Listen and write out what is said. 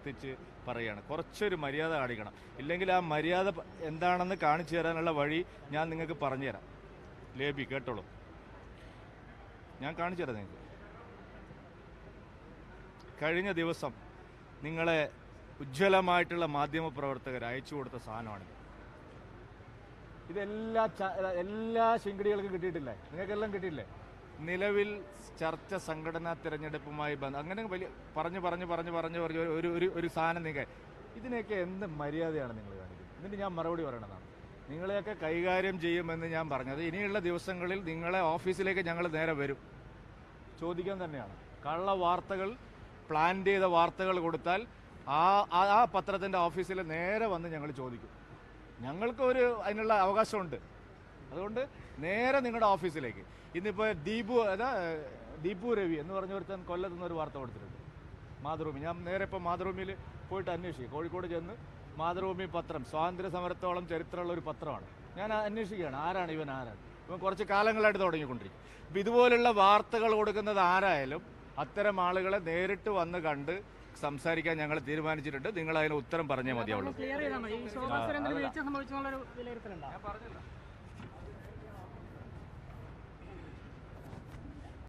ആവർത്തിച്ച് പറയുകയാണ് കുറച്ചൊരു മര്യാദ കാണിക്കണം. ഇല്ലെങ്കിൽ ആ മര്യാദ എന്താണെന്ന് കാണിച്ചു തരാനുള്ള വഴി ഞാൻ നിങ്ങൾക്ക് പറഞ്ഞുതരാം. ലേബി കേട്ടോളൂ. ഞാൻ കാണിച്ചു തരാം നിങ്ങൾക്ക്. കഴിഞ്ഞ ദിവസം നിങ്ങളെ ഉജ്ജ്വലമായിട്ടുള്ള മാധ്യമ പ്രവർത്തകർ അയച്ചു കൊടുത്ത സാധനമാണിത്. ഇതെല്ലാ എല്ലാ ശിങ്കടികൾക്കും കിട്ടിയിട്ടില്ലേ? നിങ്ങൾക്കെല്ലാം കിട്ടിയില്ലേ? നിലവിൽ ചർച്ച സംഘടനാ തിരഞ്ഞെടുപ്പുമായി ബന്ധം അങ്ങനെ വലിയ പറഞ്ഞു പറഞ്ഞു പറഞ്ഞു പറഞ്ഞു പറഞ്ഞു ഒരു ഒരു ഒരു സാധനം നിങ്ങൾ ഇതിനെയൊക്കെ എന്ത് മര്യാദയാണ് നിങ്ങൾ കാണിക്കുന്നത്? എന്നിട്ട് ഞാൻ മറുപടി പറയണതാണ്. നിങ്ങളെയൊക്കെ കൈകാര്യം ചെയ്യുമെന്ന് ഞാൻ പറഞ്ഞത് ഇനിയുള്ള ദിവസങ്ങളിൽ നിങ്ങളെ ഓഫീസിലേക്ക് ഞങ്ങൾ നേരെ വരും. ചോദിക്കാൻ തന്നെയാണ്. കള്ള വാർത്തകൾ പ്ലാൻ ചെയ്ത വാർത്തകൾ കൊടുത്താൽ ആ- ആ പത്രത്തിന്റെ ഓഫീസിൽ നേരെ വന്ന് ഞങ്ങൾ ചോദിക്കും. ഞങ്ങൾക്ക് ഒരു അതിനുള്ള അവകാശമുണ്ട്. അതുകൊണ്ട് നേരെ നിങ്ങളുടെ ഓഫീസിലേക്ക്. ഇന്നിപ്പോൾ ദീപു അതാ ദീപു രവി എന്ന് പറഞ്ഞ ഒരുത്തൻ കൊല്ലത്ത് നിന്ന് ഒരു വാർത്ത കൊടുത്തിട്ടുണ്ട്. മാതൃഭൂമി. ഞാൻ നേരെ ഇപ്പോൾ മാതൃഭൂമിയിൽ പോയിട്ട് അന്വേഷിക്കും. കോഴിക്കോട് ചെന്ന് മാതൃഭൂമി പത്രം സ്വാതന്ത്ര്യ സമരത്തോളം ചരിത്രമുള്ള ഒരു പത്രമാണ്. ഞാൻ അന്വേഷിക്കുകയാണ്. ആരാണ് ഇവൻ? ആരാണ്? ഇവൻ കുറച്ച് കാലങ്ങളായിട്ട് തുടങ്ങിക്കൊണ്ടിരിക്കും. അപ്പോൾ ഇതുപോലുള്ള വാർത്തകൾ കൊടുക്കുന്നത് ആരായാലും അത്തരം ആളുകളെ നേരിട്ട് വന്ന് കണ്ട് സംസാരിക്കാൻ ഞങ്ങൾ തീരുമാനിച്ചിട്ടുണ്ട്. നിങ്ങൾ അതിന് ഉത്തരം പറഞ്ഞേ മതിയാവുള്ളൂ.